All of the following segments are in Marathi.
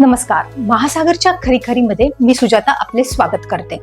नमस्कार. महासागरच्या खरीखरीमध्ये मी सुजाता आपले स्वागत करते.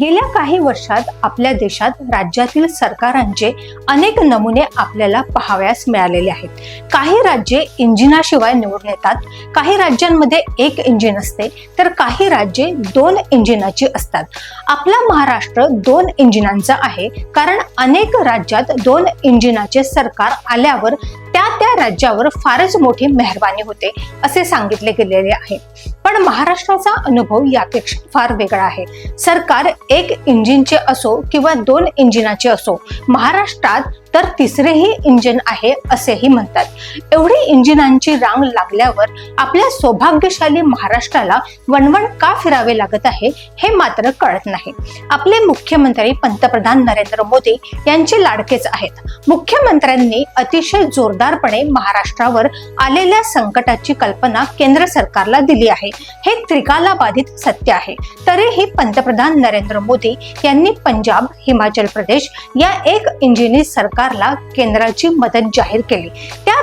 गेल्या काही वर्षात आपल्या देशात राज्यातील सरकारांचे अनेक नमुने आपल्याला पाहावयास मिळालेले आहेत. काही राज्ये इंजिनाशिवाय निवडून येतात काही राज्यांमध्ये एक इंजिन असते तर काही राज्ये दोन इंजिनाची असतात. आपला महाराष्ट्र दोन इंजिनांचा आहे कारण अनेक राज्यात दोन इंजिनाचे सरकार आल्यावर राज्यावर फारच मोठी मेहरबानी होते असे सांगितले गेलेले आहे. पण महाराष्ट्राचा अनुभव यापेक्षा फार वेगळा आहे. सरकार एक इंजिनचे असो किंवा दोन इंजिनाचे असो महाराष्ट्रात तर तिसरेही इंजिन आहे असेही म्हणतात. एवढी इंजिनांची रांग लागल्यावर आपल्या सौभाग्यशाली महाराष्ट्राला वणवण का फिरावे लागत आहे हे मात्र कळत नाही. आपले मुख्यमंत्री पंतप्रधान नरेंद्र मोदी यांचे लाडकेच आहेत. मुख्यमंत्र्यांनी अतिशय जोरदारपणे महाराष्ट्रावर आलेल्या संकटाची कल्पना केंद्र सरकारला दिली आहे. हे त्रिकाला बाधित सत्य आहे. तरीही पंतप्रधान नरेंद्र मोदी यांनी पंजाब हिमाचल प्रदेश या एक इंजिनी सरकार सरकारला केंद्राची मदत जाहीर केली.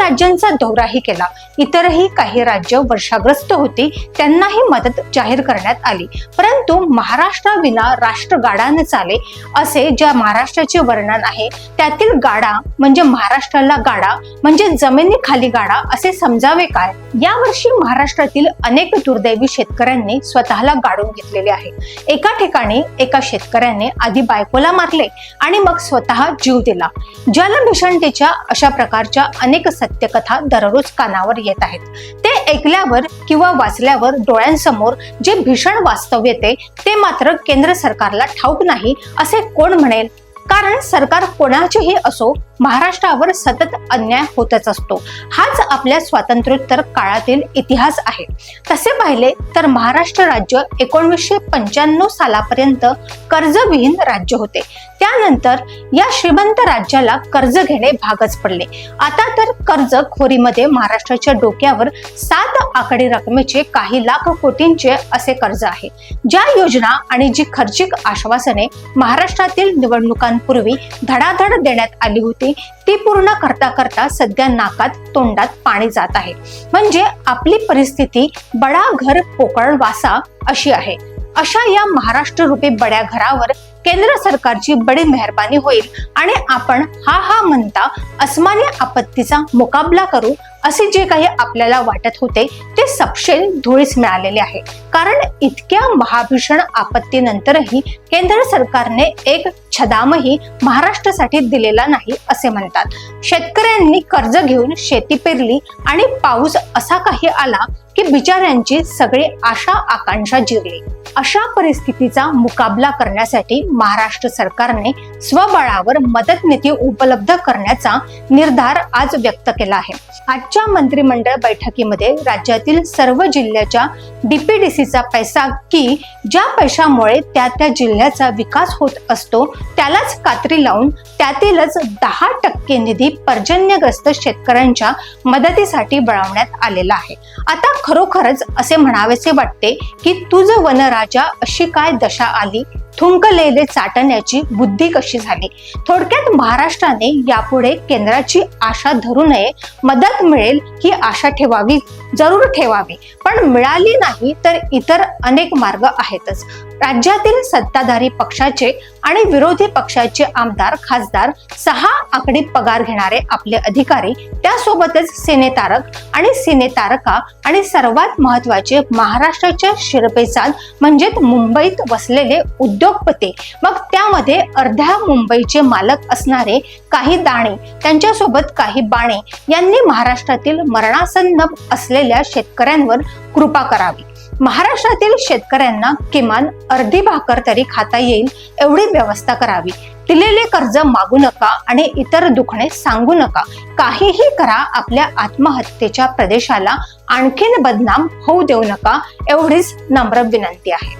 राज्यांचा दौराही केला. इतरही काही राज्य वर्षाग्रस्त होती त्यांनाही मदत जाहीर करण्यात आली. परंतु महाराष्ट्राविना राष्ट्र गाडाने चाले असे ज्या महाराष्ट्राचे वर्णन आहे त्यातील गाडा म्हणजे महाराष्ट्राला गाडा म्हणजे जमिनीखाली गाडा असे समजावे काय? यावर्षी महाराष्ट्रातील अनेक दुर्दैवी शेतकऱ्यांनी स्वतःला गाडून घेतलेले आहे. एका ठिकाणी एका शेतकऱ्याने आधी बायकोला मारले आणि मग स्वतः जीव दिला. जलभीषणतेच्या अशा प्रकारच्या अनेक सत्यकथा दररोज कानावर येत आहेत. ते ऐकल्यावर किंवा वाचल्यावर डोळ्यांसमोर जे भीषण वास्तव येते ते मात्र केंद्र सरकारला ठाऊक नाही असे कोण म्हणेल? कारण सरकार कोणाचेही असो महाराष्ट्रावर सतत अन्याय होतच असतो. हाच आपल्या स्वातंत्र्योत्तर काळातील इतिहास आहे. तसे पाहिले तर महाराष्ट्र राज्य एकोणीसशे पंच्याण्णव सालापर्यंत कर्जविहीन राज्य होते. त्यानंतर या श्रीमंत राज्याला कर्ज घेणे भागच पडले. आता तर कर्ज खोरीमध्ये महाराष्ट्राच्या डोक्यावर सात आकडी रकमेचे काही लाख कोटींचे असे कर्ज आहे. ज्या योजना आणि जी खर्चिक आश्वासने महाराष्ट्रातील निवडणुकांपूर्वी धडाधड देण्यात आली होती ती पूर्ण करता करता सध्या नाकात तोंडात पाणी जात आहे. म्हणजे आपली परिस्थिती बडा घर पोकळ वासा अशी आहे. अशा या महाराष्ट्र रूपी बड्या घरावर केंद्र सरकारची बडी मेहरबानी होईल आणि आपण हा हा म्हणता अस्मानी आपत्तीचा मुकाबला करू असे जे काही आपल्याला वाटत होते ते सपशेल धुळीस मिळालेले आहे. कारण इतक्या महाभीषण आपत्तीनंतरही केंद्र सरकारने एक छदामही महाराष्ट्रासाठी दिलेला नाही असे म्हणतात. शेतकऱ्यांनी कर्ज घेऊन शेती पेरली आणि पाऊस असा काही आला की बिचाऱ्यांची सगळी आशा आकांक्षा जिरली. अशा परिस्थितीचा मुकाबला करण्यासाठी महाराष्ट्र सरकारने स्वबळावर मदत निधी उपलब्ध करण्याचा निर्धार आज व्यक्त केला आहे. आजच्या मंत्रिमंडळ बैठकीमध्ये राज्यातील सर्व जिल्ह्याच्या डीपीडीसीचा पैसा की ज्या पैशामुळे त्या त्या जिल्ह्याचा विकास होत असतो त्यालाच कात्री लावून त्यातीलच दहा टक्के निधी पर्जन्यग्रस्त शेतकऱ्यांच्या मदतीसाठी वळवण्यात आलेला आहे. आता खरोखरच असे म्हणावेसे वाटते की तुझ वनराजा अशी काय दशा आली? थुंकलेले चाटण्याची बुद्धी कशी झाली? थोडक्यात महाराष्ट्राने यापुढे केंद्राची आशा धरू नये मदत मिळेल ही आशा ठेवावी जरूर ठेवावी. पण मिळाली नाही तर इतर अनेक मार्ग आहेतच. राज्यातील सत्ताधारी पक्षाचे आणि विरोधी पक्षाचे आमदार खासदार सहा आकडी पगार घेणारे आपले अधिकारी त्यासोबतच सिनेतारक आणि सिनेतारका आणि सर्वात महत्त्वाचे महाराष्ट्राच्या शिरपेचाद म्हणजेच मुंबईत वसलेले उद्योगपती. मग त्यामध्ये अर्ध्या मुंबईचे मालक असणारे काही दाणे त्यांच्यासोबत काही बाणे यांनी महाराष्ट्रातील मरणासन्न असलेल्या शेतकऱ्यांवर कृपा करावी. महाराष्ट्रातील शेतकऱ्यांना किमान अर्धी भाकर तरी खाता येईल एवढी व्यवस्था करावी. दिलेले कर्ज मागू नका आणि इतर दुखणे सांगू नका. काहीही करा आपल्या आत्महत्येच्या प्रदेशाला आणखीन बदनाम होऊ देऊ नका एवढीच नम्र विनंती आहे.